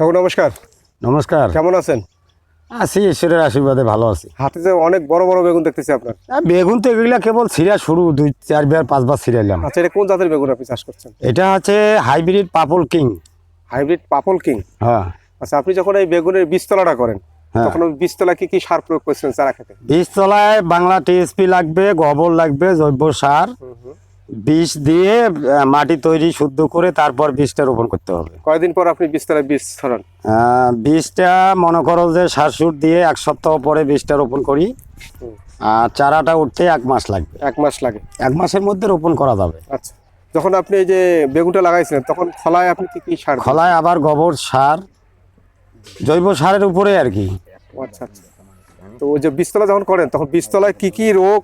কাকু নমস্কার। নমস্কার। কেমন আছেন? আছি ঈশ্বরের আশীর্বাদে ভালো আছি। হাতে যে অনেক বড় বড় বেগুন দেখতেছি আপনার। বেগুন তো এগুলা কেবল সিরিয়া শুরু দুই চারবার পাঁচবার সিরিয়ালাম আচ্ছা এটা কোন জাতের বেগুন আপনি চাষ করছেন? এটা হচ্ছে hybrid purple king. Hybrid purple king? হ্যাঁ। আচ্ছা আপনি যখন এই বেগুনের বীজতলাটা করেন হ্যাঁ। তখন ওই বীজতলা কি কি সার প্রয়োগ করছেন চারা খেতে? বীজতলায় বাংলা টিএসপি লাগবে গোবর লাগবে জৈব সার। বীজ দিয়ে মাটি তৈরি শুদ্ধ করে তারপর বীজটা রোপণ করতে হবে। কয়দিন পর আপনি বীজতলায় বীজ ছড়ান? বীজটা মনে করো যে সার সুর দিয়ে এক সপ্তাহ পরে বীজটা রোপণ করি। আর চারাটা উঠতে এক মাস লাগবে এক মাস লাগে। এক মাসের মধ্যে রোপণ করা যাবে। আচ্ছা। যখন আপনি এই যে বেগুনটা লাগাইছিলেন তখন খলায় আপনি কি কি সার খলায় আবার গোবর সার জৈব সারের উপরে আর কি। আচ্ছা আচ্ছা। তো ওই যে বীজতলা যখন করেন তখন বীজতলায় কি কি রোগ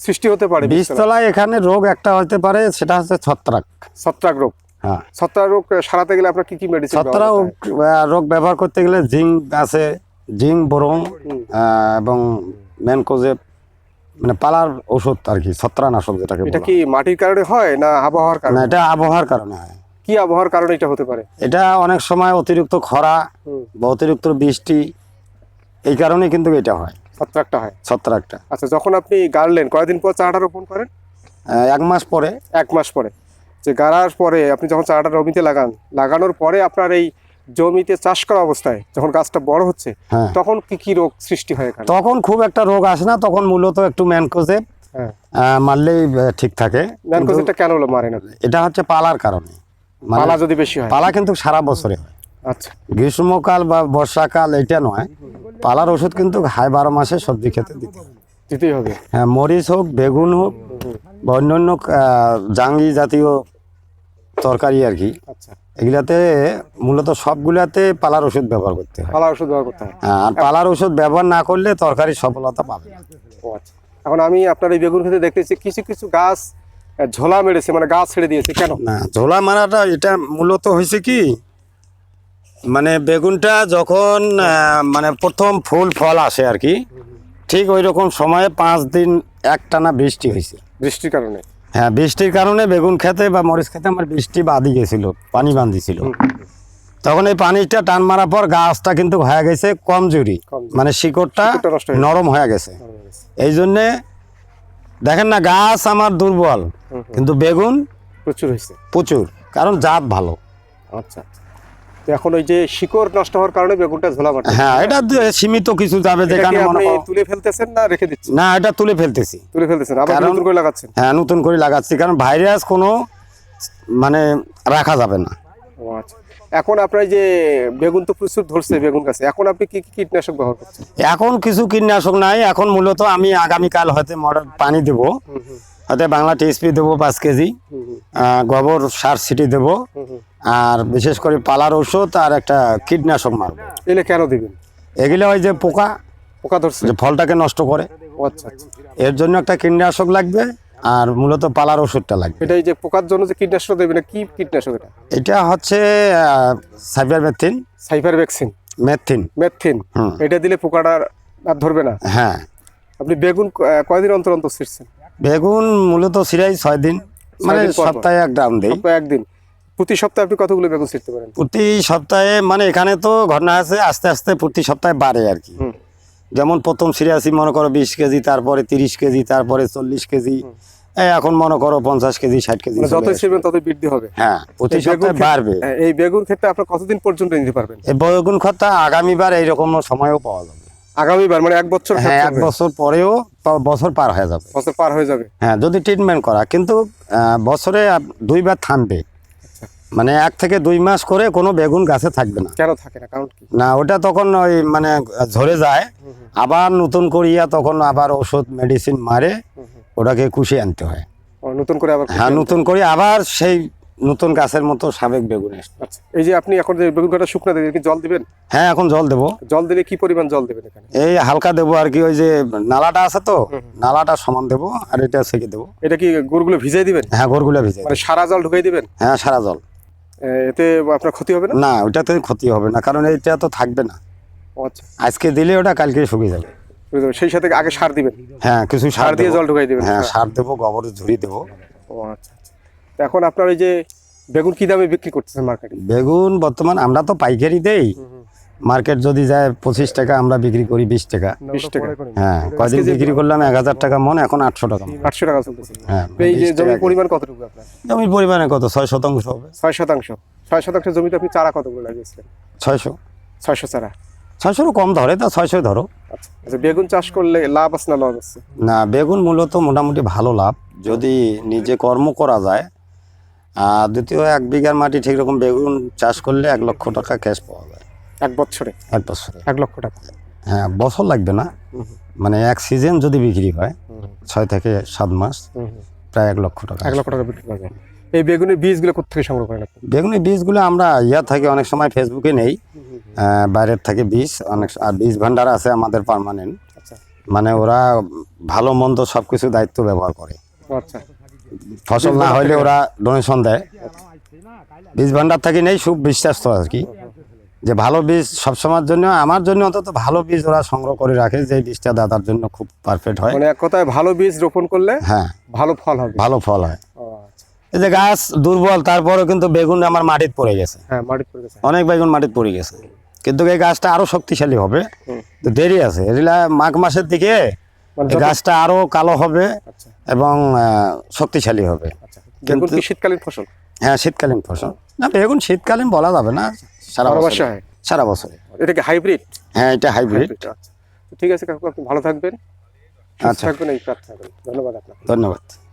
সৃষ্টি হতে পারে বীজতলায়? এখানে রোগ একটা হতে পারে সেটা হচ্ছে ছত্রাক। ছত্রাক রোগ। হ্যাঁ। ছত্রাক রোগ সারাতে গেলে আপনার কি কি মেডিসিন ছত্রাক রোগ ব্যবহার করতে গেলে জিঙ্ক আছে জিঙ্ক আহ, এবং ম্যানকোজেব মানে পালার ওষুধ আর কি ছত্রানাশক যেটাকে এটা কি মাটির কারণে হয় না আবহাওয়ার। না কারণে এটা আবহাওয়ার কারণে হয়। কি আবহাওয়ার কারণে এটা হতে পারে? এটা অনেক সময় অতিরিক্ত খরা বা অতিরিক্ত বৃষ্টি এই কারণে কিন্তু এটা হয়। ছত্রাকটা হয়। ছত্রাকটা। আচ্ছা যখন আপনি গাড়লেন কয়দিন পর চারাটা রোপণ করেন? এক মাস পরে। এক মাস পরে। যে গাড়ার পরে আপনি যখন চারাটা জমিতে লাগান লাগানোর পরে আপনার এই জমিতে চাষ করা অবস্থায় যখন গাছটা বড় হচ্ছে হ্যাঁ। তখন কি কি রোগ সৃষ্টি হয় তখন খুব একটা রোগ আসে না তখন মূলত একটু ম্যানকোজেব হ্যাঁ। মারলেই ঠিক থাকে। ম্যানকোজেবটা কেন হলো মারে না এটা হচ্ছে পালার কারণে। মানে পালা যদি বেশি হয়। পালা কিন্তু সারা বছরে হয়। আচ্ছা। গ্রীষ্মকাল বা বর্ষাকাল এটা নয়। পালার ওষুধ কিন্তু হাই বারো মাসে সবজি খেতে দিতে হবে দিতেই হবে। হ্যাঁ মরিচ হোক বেগুন হোক বা অন্যান্য জাঙ্গি জাতীয় তরকারি আর কি আচ্ছা। এগুলাতে মূলত সবগুলাতে পালার ওষুধ ব্যবহার করতে হয়। পালা ওষুধ ব্যবহার করতে হয়। হ্যাঁ, আর পালার ওষুধ ব্যবহার না করলে তরকারি সফলতা পাবে আচ্ছা। এখন আমি আপনার এই বেগুন খেতে দেখতেছি কিছু কিছু গাছ ঝোলা মেরেছে মানে গাছ ছেড়ে দিয়েছে। কেন? না ঝোলা মারাটা এটা মূলত হয়েছে কি মানে বেগুনটা যখন মানে প্রথম ফুল ফল আসে আর কি ঠিক ওই রকম সময়ে পাঁচ দিন একটানা বৃষ্টি হয়েছে। বৃষ্টির কারণে? হ্যাঁ বৃষ্টির কারণে বেগুন খেতে বা মরিচ খেতে আমার বৃষ্টি বাঁধি গেছিল পানি বাঁধিছিল। তখন এই পানিটা টান মারার পর গাছটা কিন্তু হয়ে গেছে কমজোরি। মানে শিকড়টা নরম হয়ে গেছে। এই জন্যে দেখেন না গাছ আমার দুর্বল কিন্তু বেগুন প্রচুর হয়েছে। প্রচুর কারণ জাত ভালো। আচ্ছা আচ্ছা। এখন ওই যে শিকড় নষ্ট হওয়ার কারণে বেগুনটা ঝোলা বাটে হ্যাঁ এটা সীমিত কিছু যাবে যেখানে মনে তুলে ফেলতেছেন না রেখে দিচ্ছেন? না এটা তুলে ফেলতেছি। তুলে ফেলতেছেন আবার নতুন করে লাগাচ্ছেন? হ্যাঁ নতুন করে লাগাচ্ছি কারণ ভাইরাস কোনো মানে রাখা যাবে না। ও আচ্ছা। এখন আপনার যে বেগুন তো প্রচুর ধরছে বেগুন গাছে এখন আপনি কি কি কীটনাশক ব্যবহার করছেন? এখন কিছু কীটনাশক নাই এখন মূলত আমি আগামীকাল হয়তো পানি দেবো। হুম বাংলা টিএসপি দেবো পাঁচ কেজি গোবর সার সিটি দেবো। আর বিশেষ করে পালার ওষুধ আর একটা কীটনাশক মারবো। এগুলো কেন দিবেন? এগুলো ওই যে পোকা পোকা ধরছে? যে ফলটাকে নষ্ট করে। আচ্ছা আচ্ছা। এর জন্য একটা কীটনাশক লাগবে আর মূলত পালার ওষুধটা লাগবে। এটা এই যে পোকার জন্য যে কীটনাশক দেবেন কি কীটনাশক এটা? এটা হচ্ছে সাইবার মেথিন সাইফার ভ্যাকসিন মেথিন। মেথিন এটা দিলে পোকাটা আর ধরবে না? হ্যাঁ। আপনি বেগুন কয়দিন অন্তর অন্তর ছিঁড়ছেন বেগুন মূলত সিরাই ছয় দিন মানে। সপ্তাহে এক ডাউন দিই। একদিন প্রতি সপ্তাহে আপনি কতগুলো বেগুন ছিঁড়তে পারেন? প্রতি সপ্তাহে মানে এখানে তো ঘটনা আছে আস্তে আস্তে প্রতি সপ্তাহে বাড়ে আর কি। যেমন প্রথম সিরিয়াসি মনে করো বিশ কেজি তারপরে তিরিশ কেজি তারপরে চল্লিশ কেজি এখন মনে করো পঞ্চাশ কেজি ষাট কেজি আসে। ছিঁড়বেন ততই বৃদ্ধি হবে। হ্যাঁ প্রতি সপ্তাহে বাড়বে। হ্যাঁ, এই বেগুন ক্ষেত্রে আপনার কতদিন পর্যন্ত নিতে পারবেন? এই বেগুন খরটা আগামীবার এইরকম সময়ও পাওয়া যাবে। আগামীবার মানে এক বছর হ্যাঁ এক বছর পরেও বছর পার হয়ে যাবে। বছর পার হয়ে যাবে। হ্যাঁ যদি ট্রিটমেন্ট করা কিন্তু বছরে দুইবার থামবে। আচ্ছা। মানে এক থেকে দুই মাস করে কোনো বেগুন গাছে থাকবে না। কেন থাকে না? কারণ না ওটা তখন ওই মানে ঝরে যায়। আবার নতুন করিয়া তখন আবার ওষুধ মেডিসিন মারে। ওটাকে কুশি আনতে হয়। নতুন করে আবার হ্যাঁ নতুন করে আবার সেই নতুন গাছের মতো সাবেক বেগুন আচ্ছা এই যে আপনি এখন যে বেগুন কাটা শুকনা দেবেন কি জল দিবেন? হ্যাঁ এখন জল দেবো। জল দিলে কি পরিমাণ জল দেবেন এখানে? এই হালকা দেবো আর কি ওই যে নালাটা আছে তো নালাটা সমান দেবো আর এটা সেকে দেবো? এটা কি গুড়গুলো ভিজাই দিবেন? হ্যাঁ গোরগুলো ভিজে মানে সারা জল ঢুকাই দিবেন? হ্যাঁ হ্যাঁ সারা জল। এতে আপনার ক্ষতি হবে না? না ওইটাতে ক্ষতি হবে না কারণ এটা তো থাকবে না। আচ্ছা। আজকে দিলে ওটা কালকে শুকিয়ে যাবে। সেই সাথে আগে সার দিবেন? হ্যাঁ কিছু সার দিয়ে জল ঢুকাই দিবেন। হ্যাঁ সার দেবো গোবর ঝুড়ি দেবো। ও আচ্ছা। এখন আপনার ওই যে বেগুন কি দামে বিক্রি করতেছেন মার্কেটে বেগুন বর্তমান আমরা তো পাইকারি দেই মার্কেট যদি যায় পঁচিশ টাকা আমরা বিক্রি করি বিশ টাকা। বিশ টাকা। হ্যাঁ কয়দিন বিক্রি করলাম? এক হাজার টাকা মন এখন আটশো টাকা আটশো টাকা চলতেছে। হ্যাঁ এই যে জমির পরিমাণ কতটুকু আপনার? জমির পরিমাণে কত? ছয় শতাংশ হবে। ছয় শতাংশ। ছয় শতাংশ জমিতে আপনি চারা কতগুলো লাগিয়েছিলেন? ছয়শো। ছয়শো চারা। ছয়শোরও কম ধরে তা ছয়শো ধরো। আচ্ছা আচ্ছা বেগুন চাষ করলে লাভ আছে না লস আছে? না বেগুন মূলত মোটামুটি ভালো লাভ। যদি নিজে কর্ম করা যায় দ্বিতীয় এক বিঘার মাটি ঠিক রকম বেগুন চাষ করলে এক লক্ষ টাকা ক্যাশ পাওয়া যায়। এক বছরে? এক বছরে। এক লক্ষ টাকা? হ্যাঁ বছর লাগবে না। মানে এক সিজন যদি বিক্রি হয় ছয় থেকে সাত মাস প্রায় এক লক্ষ টাকা। এক লক্ষ টাকা বিক্রি করা যায়। এই বেগুনের বীজগুলো কোথেকে সংগ্রহ করেন বেগুনের বীজগুলো আমরা ইয়া থেকে অনেক সময় ফেসবুকে নেই। বাইরের থেকে বীজ অনেক আর বীজ ভান্ডার আছে আমাদের পার্মানেন্ট আচ্ছা। মানে ওরা ভালো মন্দ সব কিছু দায়িত্ব ব্যবহার করে। আচ্ছা। ফসল না হলে ওরা ডোনেশন দেয়। বীজ ভান্ডার থেকে নেই খুব বিশ্বাস তো আর কি। যে ভালো বীজ সবসময়ের জন্য আমার জন্য অন্তত ভালো বীজ ওরা সংগ্রহ করে রাখে যে বীজটা দাদার জন্য খুব পারফেক্ট হয়। মানে এক কথায় ভালো বীজ রোপণ করলে হ্যাঁ। ভালো ফল হবে। ভালো ফল হয়। এই যে গাছ দুর্বল তারপরেও কিন্তু বেগুন আমার মাটিতে পড়ে গেছে। হ্যাঁ মাটি পড়ে গেছে। অনেক বেগুন মাটিতে পড়ে গেছে। কিন্তু এই গাছটা আরও শক্তিশালী হবে। তো দেরি আছে। এগুলা মাঘ মাসের দিকে গাছটা আরও কালো হবে আচ্ছা। এবং শক্তিশালী হবে। আচ্ছা। কিন্তু- শীতকালীন ফসল। হ্যাঁ শীতকালীন ফসল। না বেগুন শীতকালীন বলা যাবে না সারা বছর। সারা বছর। এটা কি হাইব্রিড? হ্যাঁ এটা হাইব্রিড। আচ্ছা। ঠিক আছে কাকু আপনি ভালো থাকবেন। আচ্ছা। থাকবেন এই প্রার্থনা করি। ধন্যবাদ আপনাকে। ধন্যবাদ।